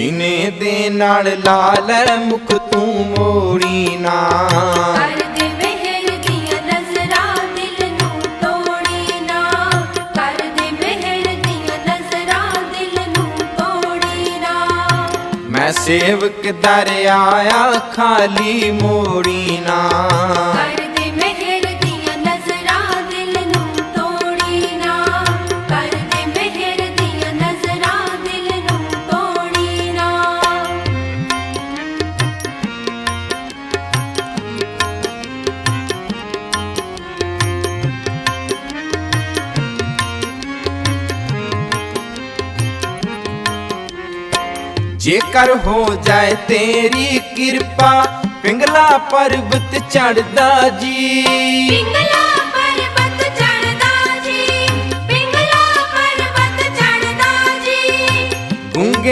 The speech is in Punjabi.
ਸੀਨੇ ਦੇ ਨਾਲ ਲਾ ਲੈ ਮੁਖ ਤੂੰ ਮੋੜੀ ਨਾ। ਕਰ ਦੇ ਮਿਹਰ ਦੀਆਂ ਨਜ਼ਰਾਂ ਦਿਲ ਨੂੰ ਤੋੜੀ ਨਾ। ਕਰ ਦੇ ਮਿਹਰ ਦੀਆਂ ਨਜ਼ਰਾਂ ਦਿਲ ਨੂੰ ਤੋੜੀ ਨਾ। ਮੈਂ ਸੇਵਕ ਦਰ ਆਇਆ ਖਾਲੀ ਮੋੜੀ ਨਾ। ਜੇਕਰ ਹੋ ਜਾਏ ਤੇਰੀ ਕਿਰਪਾ ਪਿੰਗਲਾ ਪਰਬਤ ਚੜਦਾ ਜੀ। ਪਿੰਗਲਾ ਪਰਬਤ ਚੜਦਾ ਜੀ ਪਿੰਗਲਾ ਪਰਬਤ ਚੜਦਾ ਜੀ। ਗੁੰਗੇ